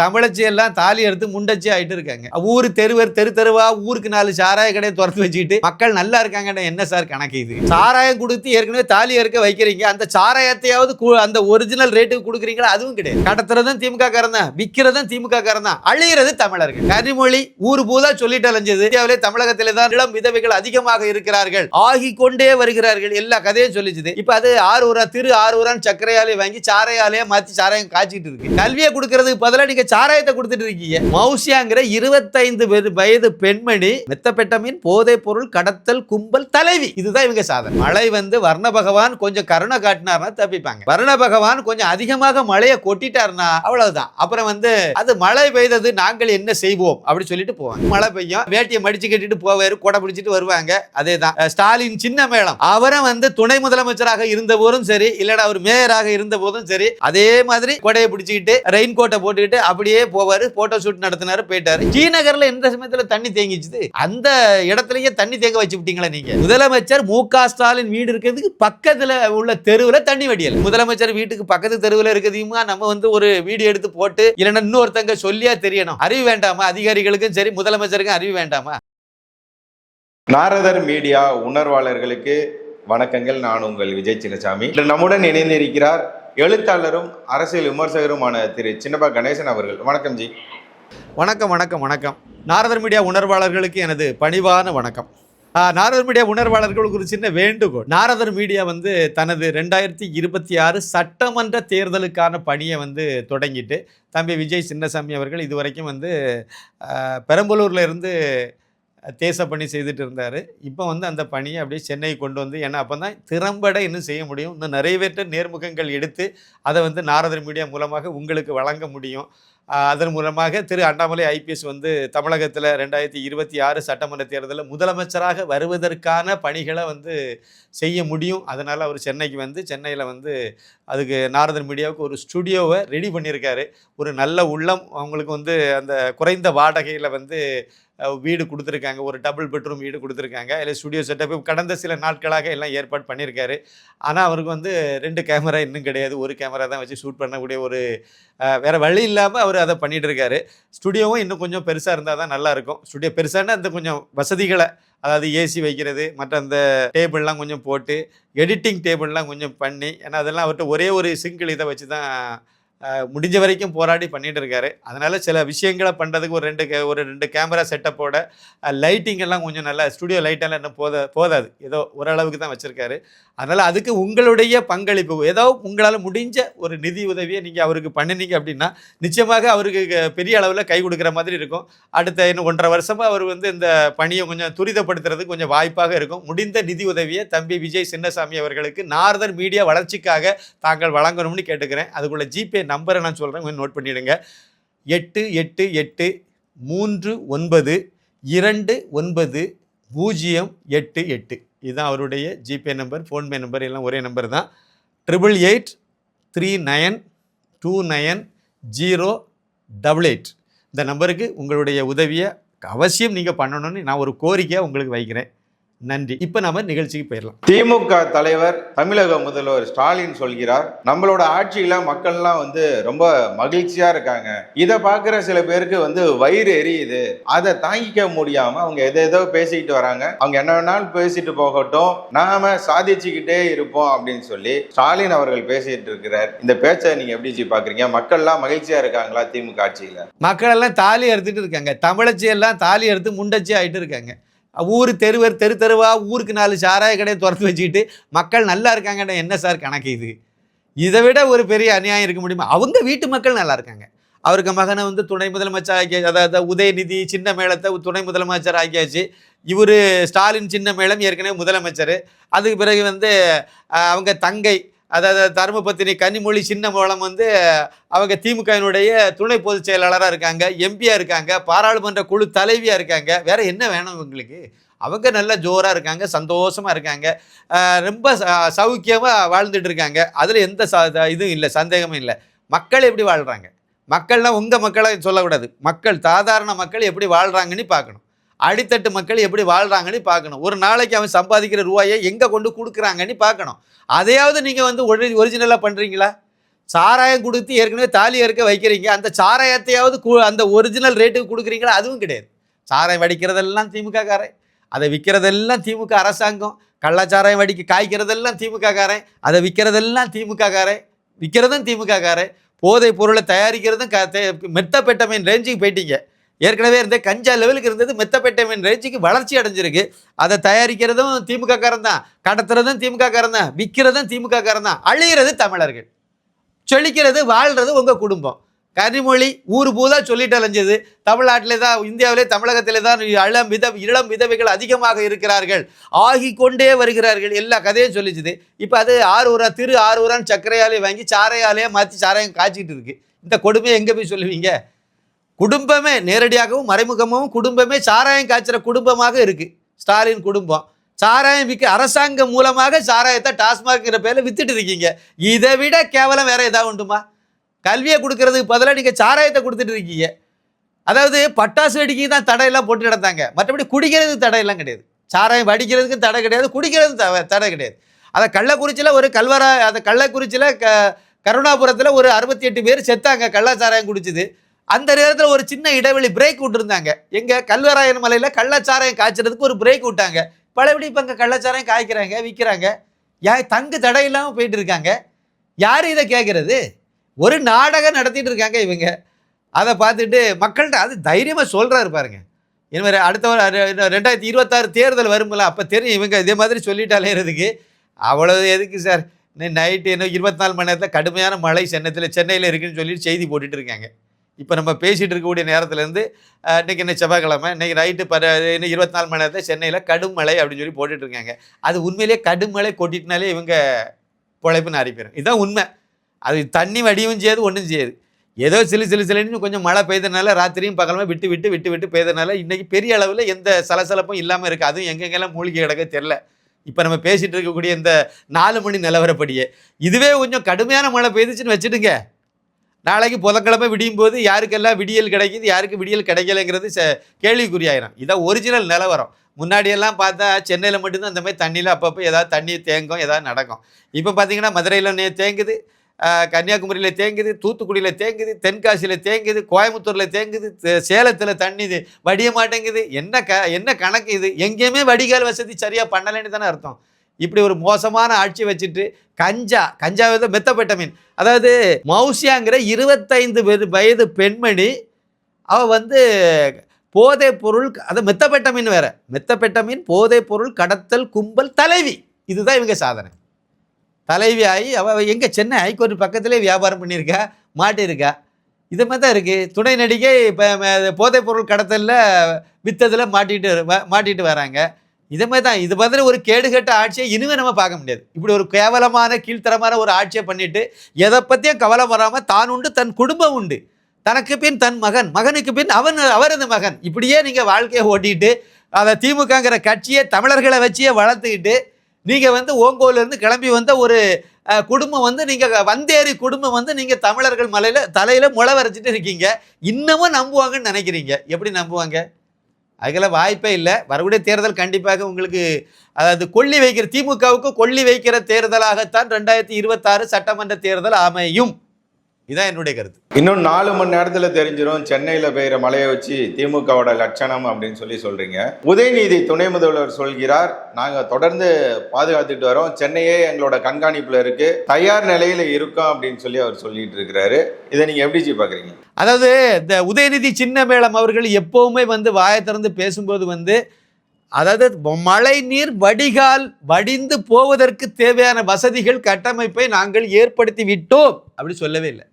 தமிழச்சி எல்லாம் தாலி எடுத்து முண்டச்சி ஆயிட்டு இருக்காங்க. ஊரு தெருவர் தெரு தெருவா ஊருக்கு நாலு சாராய கடையை திறந்து வச்சுக்கிட்டு மக்கள் நல்லா இருக்காங்கன்னு என்ன சார் கணக்கு இது? சாராயம் கொடுத்து ஏற்கனவே தாலி இருக்க வைக்கிறீங்க. அந்த சாராயத்தையாவது அந்த ஒரிஜினல் ரேட்டுக்கு கொடுக்குறீங்களா? அதுவும் கிடையாது. கடத்துறதும் திமுக காரன் தான் விற்கிறதும் திமுக காரன் தான். அழியிறது தமிழர்கள். கனிமொழி ஊர் பூதா சொல்லிட்டு அலைஞ்சது. இந்தியாவிலே தமிழகத்திலே தான் இளம் விதவைகள் அதிகமாக இருக்கிறார்கள். ஆகி கொண்டே வருகிறார்கள். எல்லா கதையும் சொல்லிச்சுது. இப்ப அது ஆறு ஊரா திரு ஆறு ஊரான் சர்க்கரையாலே வாங்கி சாரையாலே மாத்தி சாராயம் காய்ச்சிட்டு இருக்கு. கல்வியை கொடுக்கறதுக்கு பதிலாக நீங்க சாராயத்தை கொடுத்துட்டு இருக்கீங்க. மௌசியாங்கிற இருபத்தைந்து வயது- வயது பெண்மணி மெத்தப்பெட்டமின் போதைப் பொருள் கடத்தல் கும்பல் தலைவி. இதுதான் இவங்க சாதனை. மழை வந்து வர்ண பகவான் கொஞ்சம் கருணை காட்டினார்னா தப்பிப்பாங்க. வர்ண பகவான் கொஞ்சம் அதிகமாக மழையை கொட்டிட்டாருன்னா அவ்வளவுதான். அப்புறம் வந்து அது மழை பெய்தது நாங்கள் என்ன செய்வோம்? அப்படின்னு சொல்லிட்டு போவாங்க. மழை பெய்யும். வேட்டியை மடிச்சு கட்டிட்டு போவாரு கொடை பிடிச்சிட்டு வருவாங்க. அதே தான் ஸ்டாலின் சின்ன மேளம் அவரும் வந்து துணை முதலமைச்சராக இருந்த போதும் சரி இல்லடா அவர் மேயராக இருந்த போதும் சரி அதே மாதிரி கொடையை பிடிச்சிக்கிட்டு ரெயின் கோட்டை போட்டுக்கிட்டு அப்படியே போவாரு போட்டோ ஷூட் நடத்தினாரு போயிட்டாரு. டி எந்த சமயத்துல தண்ணி தேங்கிச்சுது? அந்த இடத்துலயே தண்ணி தேங்க வச்சு விட்டீங்களா நீங்க? முதலமைச்சர் மு க ஸ்டாலின் வீடு இருக்கிறதுக்கு பக்கத்துல உள்ள தெருவுல தண்ணி வடியல். முதலமைச்சர் வீட்டுக்கு பக்கத்து தெருவுல இருக்கிறதையுமா நம்ம வந்து ஒரு வீடியோ எடுத்து போட்டு இல்லைன்னா இன்னொருத்தங்க சொல்லியா தெரியணும். அறிவு வேண்டாமா? அதிகாரிகளுக்கும் சரி முதலமைச்சருக்கும் அறிவு வேண்டாமா? நாரதர் மீடியா உணர்வாளர்களுக்கு வணக்கங்கள். நான் உங்கள் விஜய் சின்னசாமி. நம்முடன் இணைந்திருக்கிறார் எழுத்தாளரும் அரசியல் விமர்சகருமான திரு சின்னப்பா கணேசன் அவர்கள். வணக்கம் ஜி. வணக்கம் வணக்கம் வணக்கம். நாரதர் மீடியா உணர்வாளர்களுக்கு எனது பணிவான வணக்கம். நாரதர் மீடியா உணர்வாளர்களுக்கு ஒரு சின்ன வேண்டுகோள். நாரதர் மீடியா வந்து தனது ரெண்டாயிரத்தி இருபத்தி ஆறு சட்டமன்ற தேர்தலுக்கான பணியை வந்து தொடங்கிட்டு தம்பி விஜய் சின்னசாமி அவர்கள் இதுவரைக்கும் வந்து பெரம்பலூரில் இருந்து தேச பணி செய்துட்டு இருந்தார். இப்போ வந்து அந்த பணியை அப்படியே சென்னை கொண்டு வந்து ஏன்னா அப்போ தான் திறம்பட இன்னும் செய்ய முடியும். இன்னும் நிறைவேற்ற நேர்முகங்கள் எடுத்து அதை வந்து நாரதர் மீடியா மூலமாக உங்களுக்கு வழங்க முடியும். அதன் மூலமாக திரு அண்ணாமலை ஐபிஎஸ் வந்து தமிழகத்தில் ரெண்டாயிரத்தி இருபத்தி ஆறு சட்டமன்ற தேர்தலில் முதலமைச்சராக வருவதற்கான பணிகளை வந்து செய்ய முடியும். அதனால் அவர் சென்னைக்கு வந்து சென்னையில் வந்து அதுக்கு நாரதர் மீடியாவுக்கு ஒரு ஸ்டுடியோவை ரெடி பண்ணியிருக்காரு. ஒரு நல்ல உள்ளம் அவங்களுக்கு வந்து அந்த குறைந்த வாடகையில் வந்து வீடு கொடுத்துருக்காங்க. ஒரு டபுள் பெட்ரூம் வீடு கொடுத்துருக்காங்க. இல்லை ஸ்டுடியோ செட்டப் கடந்த சில நாட்களாக எல்லாம் ஏற்பாடு பண்ணியிருக்காரு. ஆனால் அவருக்கு வந்து ரெண்டு கேமரா இன்னும் கிடையாது. ஒரு கேமரா தான் வச்சு ஷூட் பண்ணக்கூடிய ஒரு வேறு வழி இல்லாமல் அவர் அதை பண்ணிகிட்டு இருக்காரு. ஸ்டுடியோவும் இன்னும் கொஞ்சம் பெருசாக இருந்தால் தான் நல்லாயிருக்கும் ஸ்டுடியோ பெருசானா அந்த கொஞ்சம் வசதிகளை அதாவது ஏசி வைக்கிறது மற்ற அந்த டேபிள்லாம் கொஞ்சம் போட்டு எடிட்டிங் டேபிள்லாம் கொஞ்சம் பண்ணி ஏன்னா அதெல்லாம் அவர்கிட்ட ஒரே ஒரு சிங்கிள் இதை வச்சு தான் முடிஞ்ச வரைக்கும் போராடி பண்ணிகிட்டு இருக்காரு அதனால் சில விஷயங்களை பண்ணுறதுக்கு ஒரு ரெண்டு கே- ஒரு ரெண்டு கேமரா செட்டப்போட லைட்டிங் எல்லாம் கொஞ்சம் நல்லா ஸ்டுடியோ லைட்டெல்லாம் இன்னும் போத போதாது. ஏதோ ஓரளவுக்கு தான் வச்சுருக்காரு. அதனால் அதுக்கு உங்களுடைய பங்களிப்பு ஏதோ உங்களால் முடிஞ்ச ஒரு நிதி உதவியை நீங்கள் அவருக்கு பண்ணினீங்க அப்படின்னா நிச்சயமாக அவருக்கு பெரிய அளவில் கை கொடுக்குற மாதிரி இருக்கும். அடுத்த இன்னும் ஒன்றரை வருஷமாக அவர் வந்து இந்த பணியை கொஞ்சம் துரிதப்படுத்துறதுக்கு கொஞ்சம் வாய்ப்பாக இருக்கும். முடிந்த நிதி உதவியை தம்பி விஜய் சின்னசாமி அவர்களுக்கு நார்தர் மீடியா வளர்ச்சிக்காக தாங்கள் வழங்கணும்னு கேட்டுக்கிறேன். அதுக்குள்ள ஜிபே நம்பரை நான் சொல்கிறேன் கொஞ்சம் நோட் பண்ணிவிடுங்க எட்டு எட்டு எட்டு மூன்று ஒன்பது இரண்டு ஒன்பது பூஜ்ஜியம் எட்டு எட்டு. இதுதான் அவருடைய ஜிபே நம்பர் ஃபோன்பே நம்பர் எல்லாம் ஒரே நம்பர் தான். Triple eight three nine two nine zero double eight இந்த நம்பருக்கு உங்களுடைய உதவியை அவசியம் நீங்கள் பண்ணணும்னு நான் ஒரு கோரிக்கையாக உங்களுக்கு வைக்கிறேன். நன்றி. இப்போ நம்ம நிகழ்ச்சிக்கு போயிடலாம். திமுக தலைவர் தமிழக முதல்வர் ஸ்டாலின் சொல்கிறார் நம்மளோட ஆட்சியில மக்கள்லாம் வந்து ரொம்ப மகிழ்ச்சியா இருக்காங்க. இதை பார்க்குற சில பேருக்கு வந்து வயிறு எரியுது. அதை தாங்கிக்க முடியாம அவங்க எதை ஏதோ பேசிக்கிட்டு வராங்க. அவங்க என்ன வேணாலும் பேசிட்டு போகட்டும். நாம சாதிச்சுக்கிட்டே இருப்போம் அப்படின்னு சொல்லி ஸ்டாலின் அவர்கள் பேசிட்டு இருக்கிறார். இந்த பேச்சை நீங்க எப்படி பாக்குறீங்க மக்கள்லாம் மகிழ்ச்சியா இருக்காங்களா திமுக ஆட்சியில? மக்கள் எல்லாம் தாலி அறுத்துட்டு இருக்காங்க. தமிழச்சி எல்லாம் தாலி அறுத்து முண்டச்சி ஆயிட்டு இருக்காங்க. ஊர் தெருவர் தெரு தெருவாக ஊருக்கு நாலு சாராய கடையை திறந்து வச்சுக்கிட்டு மக்கள் நல்லா இருக்காங்கன்னு என்ன சார் கணக்கு இது? இதை விட ஒரு பெரிய அநியாயம் இருக்க முடியுமா? அவங்க வீட்டு மக்கள் நல்லா இருக்காங்க. அவருக்கு மகனை வந்து துணை முதலமைச்சர் ஆக்கியாச்சு அதாவது உதயநிதி சின்ன மேளத்தை துணை முதலமைச்சர் ஆக்கியாச்சு. இவர் ஸ்டாலின் சின்ன மேளம் ஏற்கனவே முதலமைச்சர். அதுக்கு பிறகு வந்து அவங்க தங்கை அதாவது தர்மபத்தினி கனிமொழி சின்ன வந்து அவங்க திமுகவினுடைய துணை பொதுச் செயலாளராக இருக்காங்க எம்பியாக இருக்காங்க பாராளுமன்ற குழு தலைவியாக இருக்காங்க. வேற என்ன வேணும் இவங்களுக்கு? அவங்க நல்லா ஜோராக இருக்காங்க சந்தோஷமாக இருக்காங்க. ரொம்ப ச- வாழ்ந்துட்டு இருக்காங்க. அதில் எந்த ச இதுவும் இல்லை சந்தேகமும் இல்லை. மக்கள் எப்படி வாழ்கிறாங்க மக்கள்லாம் உங்கள் மக்களை சொல்லக்கூடாது. மக்கள் சாதாரண மக்கள் எப்படி வாழ்கிறாங்கன்னு பார்க்கணும். அடித்தட்டு மக்கள் எப்படி வாழ்கிறாங்கன்னு பார்க்கணும். ஒரு நாளைக்கு அவன் சம்பாதிக்கிற ரூபாயை எங்கே கொண்டு கொடுக்குறாங்கன்னு பார்க்கணும். அதையாவது நீங்கள் வந்து ஒரி ஒரிஜினலாக பண்ணுறீங்களா சாராயம் கொடுத்து ஏற்கனவே தாலி அறுக்க வைக்கிறீங்க. அந்த சாராயத்தையாவது கு அந்த ஒரிஜினல் ரேட்டுக்கு கொடுக்குறீங்களா? அதுவும் கிடையாது. சாராயம் வடிக்கிறதெல்லாம் திமுக காரன் அதை விற்கிறதெல்லாம் திமுக அரசாங்கம். கள்ளச்சாராயம் வடிக்க காய்க்கிறதெல்லாம் திமுக காரன் அதை விற்கிறதெல்லாம் திமுக காரன் விற்கிறதும் திமுக காரன் போதைப் பொருளை தயாரிக்கிறதும் க தே- மெத்தப்பெட்டமைன் ரேஞ்சுக்கு போயிட்டீங்க. ஏற்கனவே இருந்த கஞ்சா லெவலுக்கு இருந்தது மெத்தப்பெட்டமைன் ரேஞ்சுக்கு வளர்ச்சி அடைஞ்சிருக்கு. அதை தயாரிக்கிறதும் திமுக காரன் தான். கடத்துறதும் திமுக காரன் தான். விற்கிறதும் திமுக காரன் தான். அழிகிறது தமிழர்கள். சொல்லிக்கிறது வாழ்கிறது உங்கள் குடும்பம். கனிமொழி ஊர் பூதா சொல்லிட்டு அலைஞ்சது. தமிழ்நாட்டிலே தான் இந்தியாவிலே தமிழகத்திலே தான் இளம் வித இளம் விதவைகள் அதிகமாக இருக்கிறார்கள். ஆகி கொண்டே வருகிறார்கள். எல்லா கதையும் சொல்லிச்சுது. இப்போ அது ஆரூரா திரு ஆரூரான்னு சர்க்கரையாலே வாங்கி சாரையாலே மாற்றி சாராயம் காய்ச்சிக்கிட்டு இருக்கு. இந்த கொடுமையை எங்கே போய் சொல்லுவீங்க? குடும்பமே நேரடியாகவும் மறைமுகமாகவும் குடும்பமே சாராயம் காய்ச்சுற குடும்பமாக இருக்கு. ஸ்டாலின் குடும்பம். சாராயம் விற்க அரசாங்கம் மூலமாக சாராயத்தை டாஸ்மாக்ங்கிற பேரில் வித்துட்டு இருக்கீங்க. இதை விட கேவலம் வேற ஏதாவது உண்டுமா? கல்வியை கொடுக்கறதுக்கு பதிலாக நீங்கள் சாராயத்தை கொடுத்துட்டு இருக்கீங்க. அதாவது பட்டாசு வெடிக்கை தான் தடையெல்லாம் போட்டு நடந்தாங்க. மற்றபடி குடிக்கிறதுக்கு தடையெல்லாம் கிடையாது. சாராயம் வடிக்கிறதுக்கு தடை கிடையாது குடிக்கிறதுக்கு த- தடை கிடையாது. அதை கள்ளக்குறிச்சியில் ஒரு கல்வரா அதை கள்ளக்குறிச்சியில் க கருணாபுரத்தில் ஒரு அறுபத்தி எட்டு பேர் செத்தாங்க கள்ளச்சாராயம் குடிச்சது. அந்த நேரத்தில் ஒரு சின்ன இடைவெளி பிரேக் விட்டுருந்தாங்க. எங்க கல்வராயன் மலையில் கள்ளச்சாராயம் காய்ச்சறதுக்கு ஒரு பிரேக் விட்டாங்க. பழபடி இப்போ அங்கே கள்ளச்சாராயம் காய்க்கிறாங்க விற்கிறாங்க யா தங்கு தடை இல்லாமல் போயிட்டு இருக்காங்க. யார் இதை கேட்குறது ஒரு நாடகம் நடத்திட்டு இருக்காங்க இவங்க. அதை பார்த்துட்டு மக்கள்கிட்ட அது தைரியமாக சொல்கிறாரு பாருங்க. இனிமேல் அடுத்த ரெண்டாயிரத்தி இருபத்தாறு தேர்தல் வரும்ல அப்போ தெரியும் இவங்க இதே மாதிரி சொல்லிட்டாலே அலையிறதுக்கு அவ்வளவு எதுக்கு சார்? நைட்டு என்ன இருபத்தி நாலு மணி நேரத்தில் கடுமையான மழை சென்னத்தில் சென்னையில் இருக்குன்னு சொல்லிட்டு செய்தி போட்டுட்டு இருக்காங்க. இப்போ நம்ம பேசிகிட்டு இருக்கக்கூடிய நேரத்துலேருந்து இன்னைக்கு என்ன செவ்வாய்க்கிழமை? இன்னைக்கு நைட்டு பர இன்னும் இருபத்தி நாலு மணி நேரத்தில் சென்னையில் கடும் மழை அப்படின்னு சொல்லி போட்டுட்டு இருக்காங்க. அது உண்மையிலேயே கடும் மழை கொட்டிட்டுனாலே இவங்க பொழைப்புன்னு அறிப்பிடும் இதுதான் உண்மை. அது தண்ணி வடியும் செய்யாது ஒன்றும் செய்யாது. ஏதோ சிலு சிலு சிலுன்னு கொஞ்சம் மழை பெய்தனால ராத்திரியும் பகலுமே விட்டு விட்டு விட்டு விட்டு பெய்தனால இன்றைக்கி பெரிய அளவில் எந்த சலசலப்பும் இல்லாமல் இருக்குது அதுவும் எங்கெங்கெல்லாம் மூழ்கி கிடக்க தெரில இப்போ நம்ம பேசிகிட்டு இருக்கக்கூடிய இந்த நாலு மணி நிலவரப்படியே இதுவே கொஞ்சம் கடுமையான மழை பெய்துச்சுன்னு வச்சுடுங்க. நாளைக்கு புதன்கிழமை விடியும் போது யாருக்கெல்லாம் விடியல் கிடைக்குது யாருக்கு விடியல் கிடைக்கலைங்கிறது கேள்விக்குறியாயிரும். இதான் ஒரிஜினல் நிலவரம். முன்னாடியெல்லாம் பார்த்தா சென்னையில் மட்டும்தான் அந்த மாதிரி தண்ணியில் அப்பப்போ ஏதாவது தண்ணி தேங்கும் ஏதாவது நடக்கும். இப்போ பார்த்தீங்கன்னா மதுரையில் தேங்குது கன்னியாகுமரியில் தேங்குது தூத்துக்குடியில் தேங்குது தென்காசியில் தேங்குது கோயம்புத்தூரில் தேங்குது சேலத்தில் தண்ணி இது வடிய மாட்டேங்குது. என்ன க என்ன கணக்கு இது? எங்கேயுமே வடிகால் வசதி சரியாக பண்ணலைன்னு தானே அர்த்தம். இப்படி ஒரு மோசமான ஆட்சி வச்சுட்டு கஞ்சா கஞ்சா வந்து மெத்தப்பெட்டமீன். அதாவது மௌசியாங்கிற இருபத்தைந்து வயது- பெண்மணி அவள் வந்து போதை பொருள் அது மெத்தப்பெட்டமீன் வேற. மெத்தப்பெட்டமீன் போதை பொருள் கடத்தல் கும்பல் தலைவி. இதுதான் இவங்க சாதனை. தலைவி ஆகி அவள் எங்கே சென்னை ஹைகோர்ட் பக்கத்திலே வியாபாரம் பண்ணியிருக்கா மாட்டியிருக்கா. இது மாதிரி தான் இருக்குது துணை நடிகை இப்போ போதைப் பொருள் கடத்தலில் வித்ததில் மாட்டிகிட்டு வ- வராங்க. இதே மாதிரி தான். இது மாதிரி ஒரு கேடுகட்ட ஆட்சியை இனிமே நம்ம பார்க்க முடியாது. இப்படி ஒரு கேவலமான கீழ்த்தரமான ஒரு ஆட்சியை பண்ணிட்டு எதை பற்றியும் கவலை வராமல் தான் உண்டு தன் குடும்பம் உண்டு. தனக்கு பின் தன் மகன் மகனுக்கு பின் அவன் அவரது மகன். இப்படியே நீங்கள் வாழ்க்கையை ஓட்டிட்டு அதை திமுகங்கிற கட்சியை தமிழர்களை வச்சியே வளர்த்துக்கிட்டு நீங்கள் வந்து ஓங்கோலேருந்து கிளம்பி வந்த ஒரு குடும்பம் வந்து நீங்கள் வந்தேறி குடும்பம் வந்து நீங்கள் தமிழர்கள் மலையில் தலையில் முளை வரைச்சிட்டு இருக்கீங்க. இன்னமும் நம்புவாங்கன்னு நினைக்கிறீங்க. எப்படி நம்புவாங்க? அதுக்கெல்லாம் வாய்ப்பே இல்லை. வரக்கூடிய தேர்தல் கண்டிப்பாக உங்களுக்கு அதாவது கொள்ளி வைக்கிற திமுகவுக்கு கொள்ளி வைக்கிற தேர்தலாகத்தான் ரெண்டாயிரத்தி இருபத்தாறு சட்டமன்ற தேர்தல் அமையும். இதான் என்னுடைய கருத்து. இன்னும் நாலு மணி நேரத்துல தெரிஞ்சிடும் சென்னையில பெய்யுற மழையை வச்சு திமுகவோட லட்சணம் அப்படின்னு சொல்லி சொல்றீங்க. உதயநிதி துணை முதல்வர் சொல்கிறார் நாங்க தொடர்ந்து பாதுகாத்துட்டு வரோம். சென்னையே எங்களோட கண்காணிப்புல இருக்கு. தயார் நிலையில இருக்கோம் அப்படின்னு சொல்லி அவர் சொல்லிட்டு இருக்கிறாரு. இதை நீங்க எப்படி ஜி பாக்குறீங்க? அதாவது இந்த உதயநிதி சின்னமேளம் அவர்கள் எப்பவுமே வந்து வாயை திறந்து பேசும்போது வந்து அதாவது மழை நீர் வடிகால் வடிந்து போவதற்கு தேவையான வசதிகள் கட்டமைப்பை நாங்கள் ஏற்படுத்தி விட்டோம். அப்படி சொல்லவே இல்லை.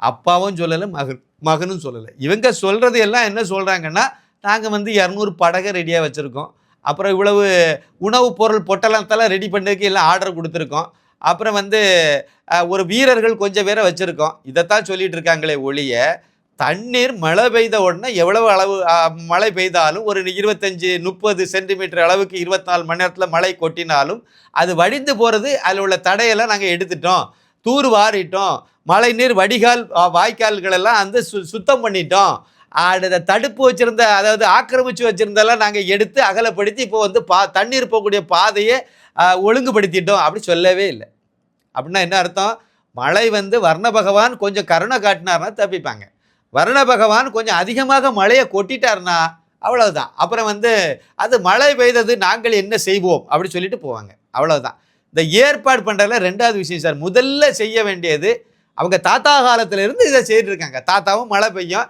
அப்பாவும் சொல்லலை மகன் மகனும் சொல்லலை. இவங்க சொல்கிறது எல்லாம் என்ன சொல்கிறாங்கன்னா நாங்கள் வந்து இரநூறு படகை ரெடியாக வச்சுருக்கோம். அப்புறம் இவ்வளவு உணவுப் பொருள் பொட்டலத்தெல்லாம் ரெடி பண்ணதுக்கு எல்லாம் ஆர்டர் கொடுத்துருக்கோம். அப்புறம் வந்து ஒரு வீரர்கள் கொஞ்சம் பேரை வச்சுருக்கோம். இதைத்தான் சொல்லிகிட்டு இருக்காங்களே ஒழிய தண்ணீர் மழை பெய்த உடனே எவ்வளவு அளவு மழை பெய்தாலும் ஒரு இருபத்தஞ்சி முப்பது சென்டிமீட்டர் அளவுக்கு இருபத்தி நாலு மணி நேரத்தில் மழை கொட்டினாலும் அது வடிந்து போகிறது அதில் உள்ள தடையெல்லாம் நாங்கள் எடுத்துட்டோம். தூர் வாரிட்டோம். மழை நீர் வடிகால் வாய்க்கால்களெல்லாம் வந்து சு சுத்தம் பண்ணிட்டோம். அதை தடுப்பு வச்சுருந்த அதாவது ஆக்கிரமிச்சு வச்சுருந்தெல்லாம் நாங்கள் எடுத்து அகலப்படுத்தி இப்போ வந்து பா தண்ணீர் போகக்கூடிய பாதையை ஒழுங்குபடுத்திட்டோம். அப்படி சொல்லவே இல்லை. அப்படின்னா என்ன அர்த்தம்? மழை வந்து வர்ண பகவான் கொஞ்சம் கருணை காட்டினார்னா தப்பிப்பாங்க. வர்ண பகவான் கொஞ்சம் அதிகமாக மழையை கொட்டிட்டார்னா அவ்வளவுதான். அப்புறம் வந்து அது மழை பெய்தது நாங்கள் என்ன செய்வோம்? அப்படி சொல்லிட்டு போவாங்க. அவ்வளவுதான். இந்த ஏற்பாடு பண்ணுறதுல ரெண்டாவது விஷயம் சார் முதல்ல செய்ய வேண்டியது அவங்க தாத்தா காலத்திலேருந்து இதை செய்துட்டு இருக்காங்க. தாத்தாவும் மழை பெய்யும்.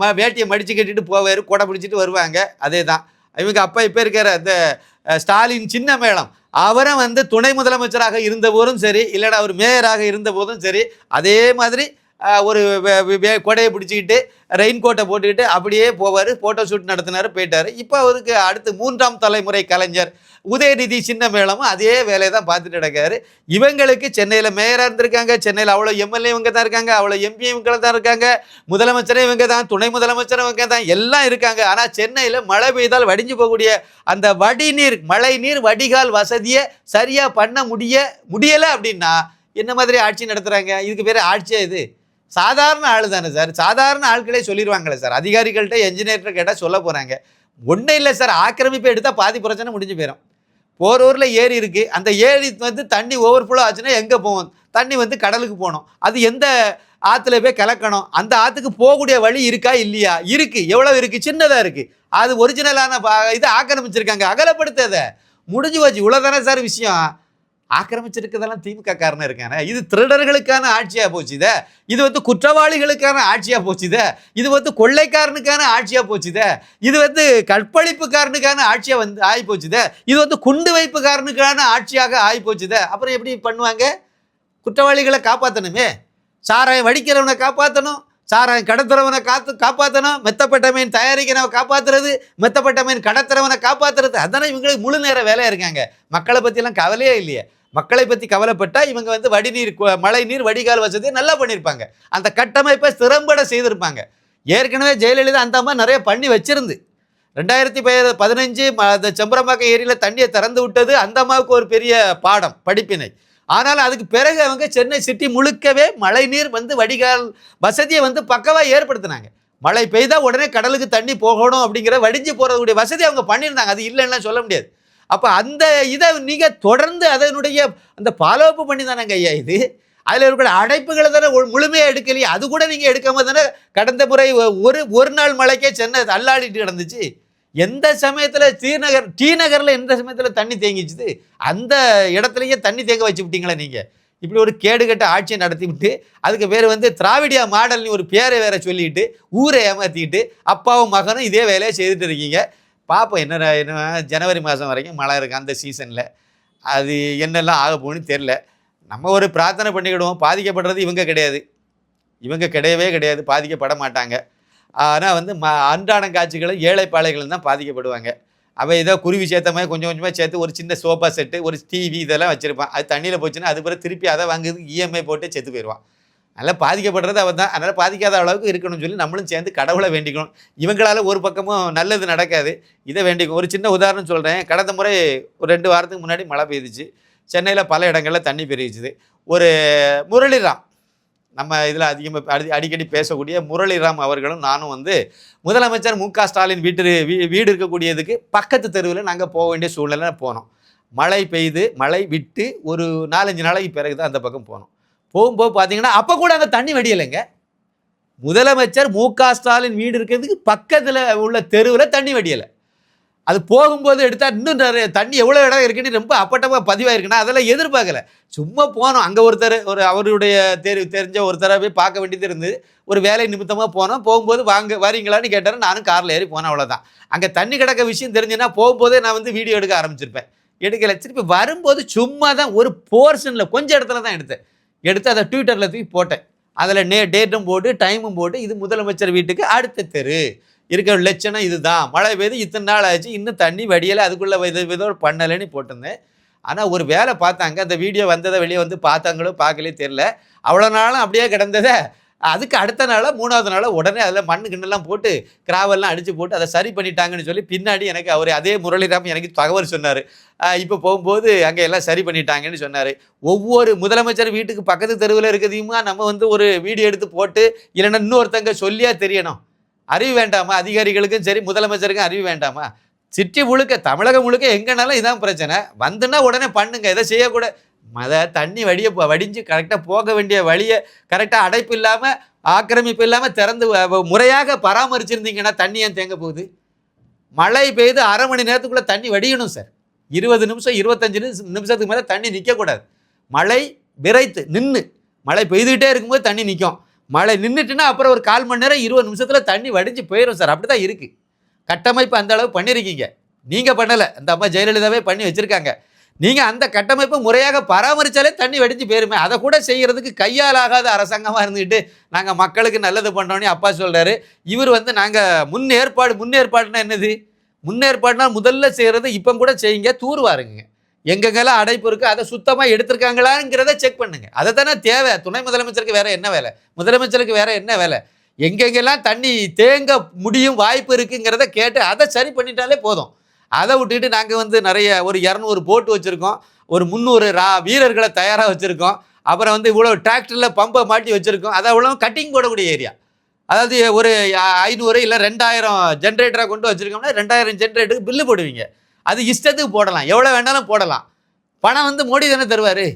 ம வேட்டியை மடித்து கட்டிட்டு போவார் கொடை பிடிச்சிட்டு வருவாங்க. அதே தான் இவங்க அப்பா இப்போ இருக்கிற இந்த ஸ்டாலின் சின்ன மேளம். அவரும் வந்து துணை முதலமைச்சராக இருந்த போதும் சரி இல்லைடா அவர் மேயராக இருந்த போதும் சரி அதே மாதிரி ஒரு கொடையை பிடிச்சிக்கிட்டு ரெயின் கோட்டை போட்டுக்கிட்டு அப்படியே போவார். ஃபோட்டோ ஷூட் நடத்தினார் போயிட்டார். இப்போ அவருக்கு அடுத்து மூன்றாம் தலைமுறை கலைஞர் உதயநிதி சின்ன மேளமும் அதே வேலையை தான் பார்த்துட்டு நடக்காரு. இவங்களுக்கு சென்னையில் மேயராக இருந்திருக்காங்க. சென்னையில் அவ்வளோ எம்எல்ஏ இவங்க தான் இருக்காங்க. அவ்வளோ எம்பி இவங்க தான் இருக்காங்க. முதலமைச்சரே இவங்க தான். துணை முதலமைச்சரும் இவங்க தான். எல்லாம் இருக்காங்க. ஆனால் சென்னையில் மழை பெய்தால் வடிஞ்சு போகக்கூடிய அந்த வடிநீர் மழை நீர் வடிகால் வசதியை சரியாக பண்ண முடிய முடியலை அப்படின்னா என்ன மாதிரி ஆட்சி நடத்துகிறாங்க இதுக்கு பேர் ஆட்சியாக இது? சாதாரண ஆள் தானே சார். சாதாரண ஆட்களே சொல்லிடுவாங்களே சார். அதிகாரிகள்கிட்ட என்ஜினியர்கிட்ட கேட்டால் சொல்ல போகிறாங்க ஒன்றும் இல்லை சார். ஆக்கிரமிப்பு எடுத்தால் பாதி பிரச்சனை முடிஞ்சு போயிடும் போரூரில் ஏரி இருக்குது அந்த ஏரி வந்து தண்ணி ஓவர்ஃப்ளோ ஆச்சுன்னா எங்கே போகும் தண்ணி வந்து கடலுக்கு போகணும். அது எந்த ஆற்றுல போய் கலக்கணும்? அந்த ஆற்றுக்கு போகக்கூடிய வழி இருக்கா இல்லையா? இருக்குது எவ்வளோ இருக்குது சின்னதாக இருக்குது அது ஒரிஜினலான பா- இது ஆக்கிரமிச்சிருக்காங்க. அகலப்படுத்ததை முடிஞ்சு போச்சு. இவ்வளோதானே சார் விஷயம்? ஆக்கிரமிச்சிருக்கிறதெல்லாம் திமுக காரன் இருக்கானே? இது திருடர்களுக்கான ஆட்சியாக போச்சுதே இது. வந்து குற்றவாளிகளுக்கான ஆட்சியாக போச்சுதே இது. வந்து கொள்ளைக்காரனுக்கான ஆட்சியாக போச்சுதே இது. வந்து கற்பழிப்புக்காரனுக்கான ஆட்சியாக வந்து ஆகி போச்சுதே இது. வந்து குண்டு வைப்புக்காரனுக்கான ஆட்சியாக ஆகி போச்சுதே அப்புறம் எப்படி பண்ணுவாங்க? குற்றவாளிகளை காப்பாற்றணுமே சாராயம் வடிக்கிறவனை காப்பாற்றணும் சாராயம் கடத்துறவனை காத்து காப்பாற்றணும் மெத்தப்பட்ட மீன் தயாரிக்கிறவன் காப்பாற்றுறது மெத்தப்பட்ட மீன் கடத்துறவனை காப்பாற்றுறது அதானே இவங்களுக்கு முழு நேர வேலையாக இருக்காங்க. மக்களை பற்றிலாம் கவலையே இல்லையே. மக்களை பற்றி கவலைப்பட்டால் இவங்க வந்து வடிநீர் கு- மழை நீர் வடிகால் வசதியை நல்லா பண்ணியிருப்பாங்க அந்த கட்டமைப்பை திறம்பட செய்திருப்பாங்க. ஏற்கனவே ஜெயலலிதா அந்த மாதிரி நிறைய பண்ணி வச்சிருந்து ரெண்டாயிரத்தி ப- பதினஞ்சு ம- அந்த செம்பரம்பாக்கம் ஏரியில் தண்ணியை திறந்து விட்டது அந்த அம்மாவுக்கு ஒரு பெரிய பாடம் படிப்பினை. ஆனால் அதுக்கு பிறகு அவங்க சென்னை சிட்டி முழுக்கவே மழைநீர் வந்து வடிகால் வசதியை வந்து பக்கவாக ஏற்படுத்தினாங்க. மழை பெய்தால் உடனே கடலுக்கு தண்ணி போகணும் அப்படிங்கிற வடிஞ்சு போகிறதுடைய வசதி அவங்க பண்ணியிருந்தாங்க. அது இல்லைன்னா சொல்ல முடியாது. அப்போ அந்த இதை நீங்கள் தொடர்ந்து அதனுடைய அந்த ஃபாலோ அப் பண்ணி தானேங்க ஐயா இது? அதில் இருக்கிற அடைப்புகளை தானே முழுமையாக எடுக்கலையே அது கூட நீங்கள் எடுக்காமல் தானே கடந்த முறை ஒரு ஒரு நாள் மழைக்கே சென்னை தள்ளாடிட்டு கிடந்துச்சு. எந்த சமயத்தில் ஸ்ரீநகர் டி நகரில் எந்த சமயத்தில் தண்ணி தேங்கிச்சுது? அந்த இடத்துலையே தண்ணி தேங்க வச்சு விட்டீங்களா நீங்கள் இப்படி ஒரு கேடுகட்ட ஆட்சியை நடத்தி விட்டு அதுக்கு பேர் வந்து திராவிடியா மாடல்னு ஒரு பேரை வேற சொல்லிட்டு ஊரை ஏமாற்றிக்கிட்டு அப்பாவும் மகனும் இதே வேலையை செய்துட்டு இருக்கீங்க. பார்ப்போம் என்ன என்ன ஜனவரி மாதம் வரைக்கும் மழை இருக்குது அந்த சீசனில் அது என்னெல்லாம் ஆக போகணும்னு தெரில நம்ம ஒரு பிரார்த்தனை பண்ணிக்கிடுவோம். பாதிக்கப்படுறது இவங்க கிடையாது. இவங்க கிடையவே கிடையாது. பாதிக்கப்பட மாட்டாங்க. ஆனால் வந்து ம அன்றாடம் காட்சிகளும் ஏழைப்பாளைகள் தான் பாதிக்கப்படுவாங்க. அவள் ஏதோ குருவி சேர்த்த மாதிரி கொஞ்சம் கொஞ்சமாக சேர்த்து ஒரு சின்ன சோஃபா செட்டு ஒரு டிவி இதெல்லாம் வச்சுருப்பான். அது தண்ணியில் போச்சுன்னா அது பிறகு திருப்பி அதை வாங்குது இஎம்ஐ போட்டு செத்து போயிடுவான். அதனால் பாதிக்கப்படுறது அவன் தான் அதனால் பாதிக்காத அளவுக்கு இருக்கணும்னு சொல்லி நம்மளும் சேர்ந்து கடவுளை வேண்டிக்கணும். இவங்களால ஒரு பக்கமும் நல்லது நடக்காது. இதை வேண்டிக்கும் ஒரு சின்ன உதாரணம் சொல்கிறேன் கடந்த முறை ஒரு ரெண்டு வாரத்துக்கு முன்னாடி மழை பெய்துச்சு. சென்னையில் பல இடங்களில் தண்ணி பெருகிச்சுது. ஒரு முரளிராம் நம்ம இதில் அதிகமாக அடி அடிக்கடி பேசக்கூடிய முரளிராம் அவர்களும் நானும் வந்து முதலமைச்சர் மு க ஸ்டாலின் வீட்டு வீ வீடு இருக்கக்கூடியதுக்கு பக்கத்து தெருவில் நாங்கள் போக வேண்டிய சூழ்நிலை போனோம். மழை பெய்து மழை விட்டு ஒரு நாலஞ்சு நாளைக்கு பிறகு தான் அந்த பக்கம் போனோம். போகும்போது பார்த்தீங்கன்னா அப்போ கூட அங்கே தண்ணி வடியலைங்க. முதலமைச்சர் மு க ஸ்டாலின் வீடு இருக்கிறதுக்கு பக்கத்தில் உள்ள தெருவில் தண்ணி வடியலை. அது போகும்போது எடுத்தால் இன்னும் நிறைய தண்ணி எவ்வளோ இடம் இருக்குன்னு ரொம்ப அப்பட்டமாக பதிவாயிருக்குன்னா அதெல்லாம் எதிர்பார்க்கல. சும்மா போனோம். அங்கே ஒருத்தர் ஒரு அவருடைய தெரி தெரிஞ்ச ஒருத்தரை போய் பார்க்க வேண்டியது இருந்தது. ஒரு வேலை நிமித்தமாக போனோம். போகும்போது வாங்க வரீங்களான்னு கேட்டார். நானும் காரில் ஏறி போனேன் அவ்வளோதான் அங்கே தண்ணி கிடக்க விஷயம் தெரிஞ்சுன்னா போகும்போதே நான் வந்து வீடியோ எடுக்க ஆரம்பிச்சிருப்பேன். எடுக்கலை. திருப்பி வரும்போது சும்மா தான் ஒரு போர்ஷனில் கொஞ்சம் இடத்துல தான் எடுத்தேன். எடுத்து அதை ட்விட்டரில் தூக்கி போட்டேன். அதில் நே டேட்டும் போட்டு டைமும் போட்டு இது முதலமைச்சர் வீட்டுக்கு அடுத்த தெரு. இருக்கிற லட்சணம் இதுதான். மழை பெய்து இத்தனை நாள் ஆச்சு இன்னும் தண்ணி வடியலை அதுக்குள்ளே வித விதோ பண்ணலைன்னு போட்டிருந்தேன். ஆனால் ஒரு வேலை பார்த்தாங்க. அந்த வீடியோ வந்ததை வெளியே வந்து பார்த்தாங்களோ பார்க்கலே தெரில அவ்வளோ நாளும் அப்படியே கிடந்ததை அதுக்கு அடுத்த நாளாக மூணாவது நாளாக உடனே அதில் மண்ணு கிண்ணெல்லாம் போட்டு கிராவெல்லாம் அடித்து போட்டு அதை சரி பண்ணிட்டாங்கன்னு சொல்லி பின்னாடி எனக்கு அவர் அதே முரளிராம் எனக்கு தகவல் சொன்னார். இப்போ போகும்போது அங்கே எல்லாம் சரி பண்ணிட்டாங்கன்னு சொன்னார். ஒவ்வொரு முதலமைச்சர் வீட்டுக்கு பக்கத்து தெருவில் இருக்கிறதையுமா நம்ம வந்து ஒரு வீடியோ எடுத்து போட்டு இல்லைன்னா இன்னொருத்தங்க சொல்லியா தெரியணும். அறிவு வேண்டாமா? அதிகாரிகளுக்கும் சரி முதலமைச்சருக்கும் அறிவு வேண்டாமா? சிட்டி முழுக்க தமிழகம் முழுக்க எங்கேனாலும் இதான் பிரச்சனை. வந்துன்னா உடனே பண்ணுங்க. இதை செய்யக்கூட மத தண்ணி வடிய வடிஞ்சு கரெக்டாக போக வேண்டிய வழியை கரெக்டாக அடைப்பு இல்லாமல் ஆக்கிரமிப்பு இல்லாமல் திறந்து முறையாக பராமரிச்சிருந்தீங்கன்னா தண்ணி ஏன் தேங்க போகுது? மழை பெய்து அரை மணி நேரத்துக்குள்ளே தண்ணி வடியணும் சார். இருபது நிமிஷம் இருபத்தஞ்சு நிமிஷம் நிமிஷத்துக்கு மேலே தண்ணி நிற்கக்கூடாது மழை விரைத்து நின்று மழை பெய்துகிட்டே இருக்கும்போது தண்ணி நிற்கும் மழை நின்றுட்டுன்னா அப்புறம் ஒரு கால் மணி நேரம் இருபது நிமிஷத்தில் தண்ணி வடிஞ்சு போயிடும் சார். அப்படி தான் இருக்குது கட்டமைப்பு அந்த அளவு பண்ணியிருக்கீங்க நீங்கள் பண்ணலை. அந்த அம்மா ஜெயலலிதாவே பண்ணி வச்சுருக்காங்க. நீங்கள் அந்த கட்டமைப்பை முறையாக பராமரித்தாலே தண்ணி வடிஞ்சு போயிருமே. அதை கூட செய்கிறதுக்கு கையால் ஆகாத அரசாங்கமாக இருந்துக்கிட்டு நாங்கள் மக்களுக்கு நல்லது பண்ணுறோன்னு அப்பா சொல்கிறாரு இவர் வந்து நாங்கள் முன்னேற்பாடு முன்னேற்பாடுனா என்னது? முன்னேற்பாடுனா முதல்ல செய்கிறது இப்போ கூட செய்யுங்க தூர்வாருங்க. எங்கெங்கெல்லாம் அடைப்பு இருக்குது அதை சுத்தமாக எடுத்திருக்காங்களாங்கிறத செக் பண்ணுங்க. அதை தானே தேவை. துணை முதலமைச்சருக்கு வேற என்ன வேலை? முதலமைச்சருக்கு வேற என்ன வேலை? எங்கெங்கெல்லாம் தண்ணி தேங்க முடியும் வாய்ப்பு இருக்குங்கிறத கேட்டு அதை சரி பண்ணிட்டாலே போதும். அதை விட்டுட்டு நாங்கள் வந்து நிறைய ஒரு இரநூறு போட்டு வச்சுருக்கோம். ஒரு முந்நூறு ரா வீரர்களை தயாராக வச்சுருக்கோம். அப்புறம் வந்து இவ்வளோ டிராக்டரில் பம்பை மாட்டி வச்சுருக்கோம். அதை அவ்வளோ கட்டிங் போடக்கூடிய ஏரியா. அதாவது ஒரு ஐநூறு இல்லை ரெண்டாயிரம் ஜென்ரேட்டராக கொண்டு வச்சுருக்கோம்னா ரெண்டாயிரம் ஜென்ரேட்டருக்கு பில்லு போடுவீங்க. அது இஷ்டத்துக்கு போடலாம். எவ்வளோ வேணாலும் போடலாம். பணம் வந்து மோடி தானே தருவார்.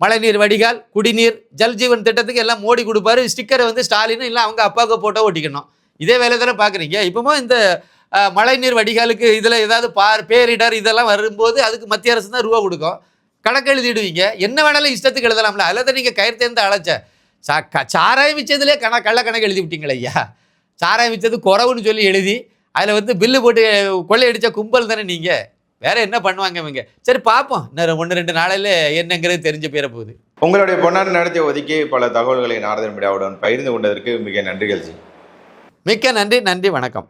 மழைநீர் வடிகால் குடிநீர் ஜல் ஜீவன் திட்டத்துக்கு எல்லாம் மோடி கொடுப்பாரு. ஸ்டிக்கரை வந்து ஸ்டாலின் இல்லை அவங்க அப்பாவுக்கு போட்டோ ஒட்டிக்கணும். இதே வேலை தானே பார்க்குறீங்க இப்போவும் இந்த மழைநீர் வடிகாலுக்கு இதில் ஏதாவது பார் பேரிடர் இதெல்லாம் வரும்போது அதுக்கு மத்திய அரசு தான் ரூபா கொடுக்கும். கணக்கு எழுதிடுவீங்க. என்ன வேணாலும் இஷ்டத்துக்கு எழுதலாம்ல. அதில் தான் நீங்கள் கயிறு தேர்ந்து அழைச்ச சா க- சாராயம் விற்றதுலே கண கள்ள கணக்கு எழுதி விட்டீங்களே ஐயா. சாராயம் விற்றது குறவுன்னு சொல்லி எழுதி அதில் வந்து பில்லு போட்டு கொள்ளையடிச்ச கும்பல் தானே நீங்கள் வேற என்ன பண்ணுவாங்க இவங்க? சரி பார்ப்போம் இன்னும் ஒன்று ரெண்டு நாளையில் என்னங்கிறது தெரிஞ்சு போயிட போகுது. உங்களுடைய பொன்னாடு நடத்திய ஒதுக்கி பல தகவல்களை நாரதன் மீடியாவுடன் பகிர்ந்து கொண்டதற்கு மிக நன்றிகள் ஜி. மிக்க நன்றி நன்றி வணக்கம்.